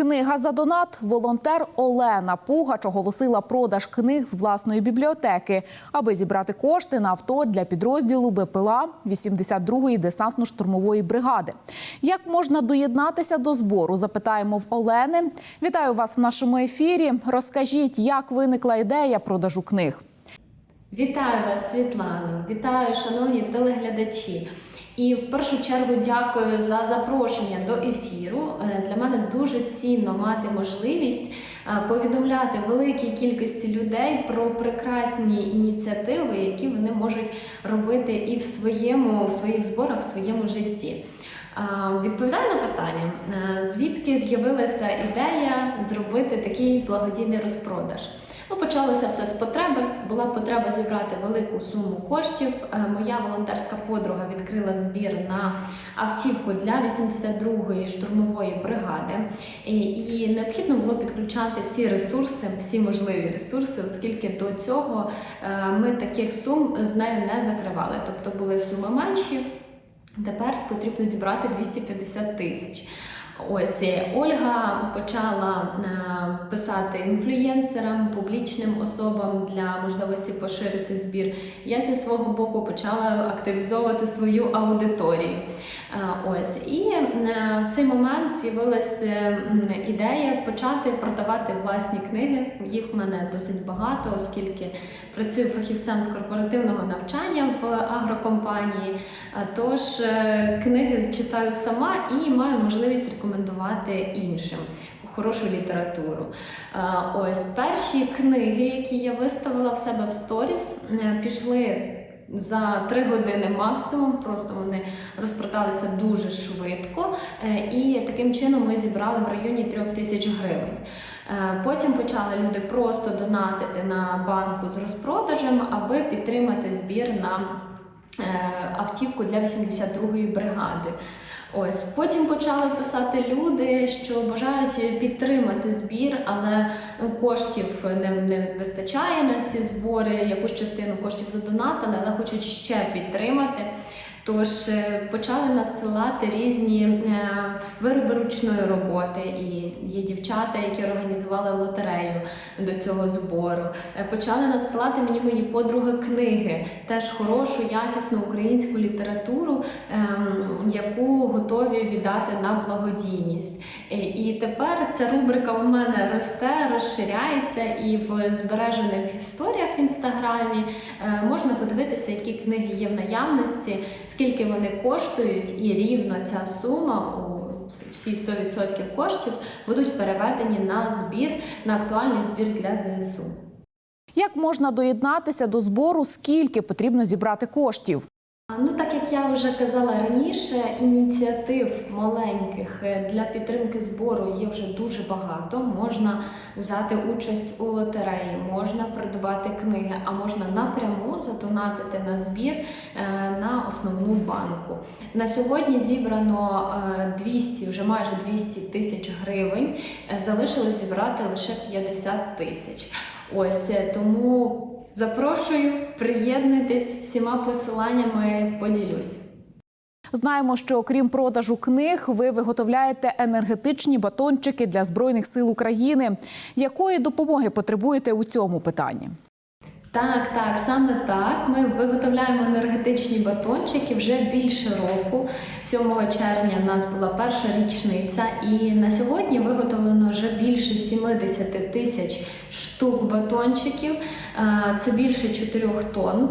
Книга за донат. Волонтер Олена Пугач оголосила продаж книг з власної бібліотеки, аби зібрати кошти на авто для підрозділу БПЛА 82-ї десантно-штурмової бригади. Як можна доєднатися до збору? Запитаємо в Олени. Вітаю вас в нашому ефірі. Розкажіть, як виникла ідея продажу книг. Вітаю вас, Світлано! Вітаю, шановні телеглядачі. І в першу чергу дякую за запрошення до ефіру. Е, Для мене дуже цінно мати можливість е, повідомляти великій кількості людей про прекрасні ініціативи, які вони можуть робити і в своєму в своїх зборах, в своєму житті. Е, Відповідаю на питання, звідки з'явилася ідея зробити такий благодійний розпродаж. Ну, почалося все з потреби. Була потреба зібрати велику суму коштів. Е, Моя волонтерська подруга відкрила збір на автівку для 82-ї штурмової бригади. І, необхідно було підключати всі ресурси, всі можливі ресурси, оскільки до цього е, ми таких сум з нею не закривали. Тобто були суми менші. Тепер потрібно зібрати 250 тисяч. Ось Ольга почала е, писати інфлюєнсерам, публічним особам для можливості поширити збір. Я зі свого боку почала активізовувати свою аудиторію. Е, ось і е, в цей момент з'явилася ідея почати продавати власні книги. Їх в мене досить багато, оскільки працюю фахівцем з корпоративного навчання в агрокомпанії. Тож книги читаю сама і маю можливість рекомендувати іншим хорошу літературу. Е, Ось перші книги, які я виставила в себе в сторіс, е, пішли. За три години максимум, просто вони розпродалися дуже швидко, Е, і таким чином ми зібрали в районі трьох тисяч гривень. Потім почали люди просто донатити на банку з розпродажем, аби підтримати збір на автівку для 82-ї бригади. Ось потім почали писати люди, що бажають підтримати збір, але коштів не, не вистачає на ці збори. Якусь частину коштів задонатили, але хочуть ще підтримати. Тож е, почали надсилати різні е, вироби ручної роботи, і є дівчата, які організували лотерею до цього збору. Е, Почали надсилати мені мої подруги книги, теж хорошу, якісну українську літературу, ем, яку готові віддати на благодійність. І тепер ця рубрика у мене росте, розширяється, і в збережених історіях в інстаграмі можна подивитися, які книги є в наявності, скільки вони коштують, і рівно ця сума у всі 100% коштів будуть переведені на збір, на актуальний збір для ЗСУ. Як можна доєднатися до збору? Скільки потрібно зібрати коштів? Ну, так як я вже казала раніше, ініціатив маленьких е, для підтримки збору є вже дуже багато. Можна взяти участь у лотереї, можна придбати книги, а можна напряму задонатити на збір е, на основну банку. На сьогодні зібрано е, 200, вже майже 200 тисяч гривень. Е, Залишилось зібрати лише 50 тисяч. Ось е, тому запрошую, приєднуйтесь всіма посиланнями, поділюсь. Знаємо, що окрім продажу книг, ви виготовляєте енергетичні батончики для збройних сил України. Якої допомоги потребуєте у цьому питанні? Так, так, саме так. Ми виготовляємо енергетичні батончики вже більше року. 7 червня в нас була перша річниця, і на сьогодні виготовлено вже більше 70 тисяч штук батончиків. Це більше 4 тонн.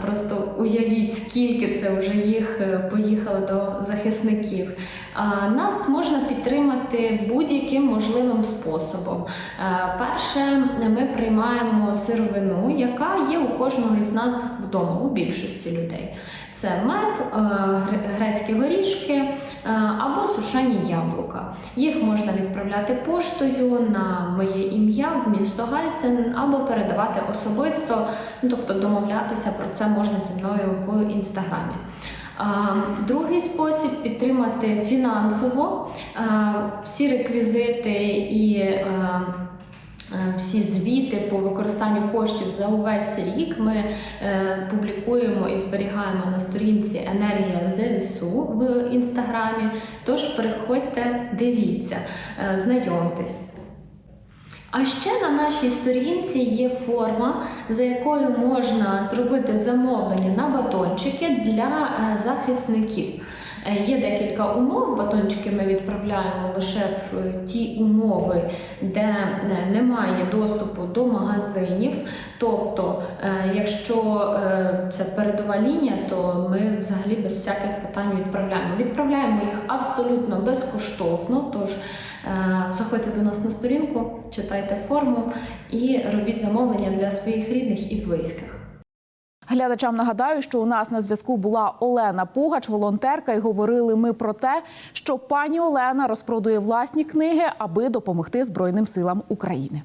Просто уявіть, скільки це вже їх е, поїхало до захисників. Нас можна підтримати будь-яким можливим способом. Перше, ми приймаємо сировину, яка є у кожного із нас вдома, у більшості людей. Це мед, е, грецькі горішки е, або сушені яблука. Їх можна відправляти поштою на моє ім'я в місто Гайсен або передавати особисто, ну, тобто домовлятися про це можна зі мною в інстаграмі. Другий спосіб підтримати фінансово всі реквізити і е, е, всі звіти по використанню коштів за увесь рік ми е, публікуємо і зберігаємо на Енергія ЗСУ в інстаграмі. Тож приходьте, дивіться, е, знайомтесь. А ще на нашій сторінці є форма, за якою можна зробити замовлення на батончики для е, захисників. Е, Є декілька умов. Батончики ми відправляємо лише в е, ті умови, де е, немає доступу до магазинів. Тобто, якщо це передова лінія, то ми взагалі без всяких питань відправляємо. Відправляємо їх абсолютно безкоштовно. Тож заходьте до нас на сторінку, читайте форму і робіть замовлення для своїх рідних і близьких. Глядачам нагадаю, що у нас на зв'язку була Олена Пугач, волонтерка, і говорили ми про те, що пані Олена розпродує власні книги, аби допомогти Збройним силам України.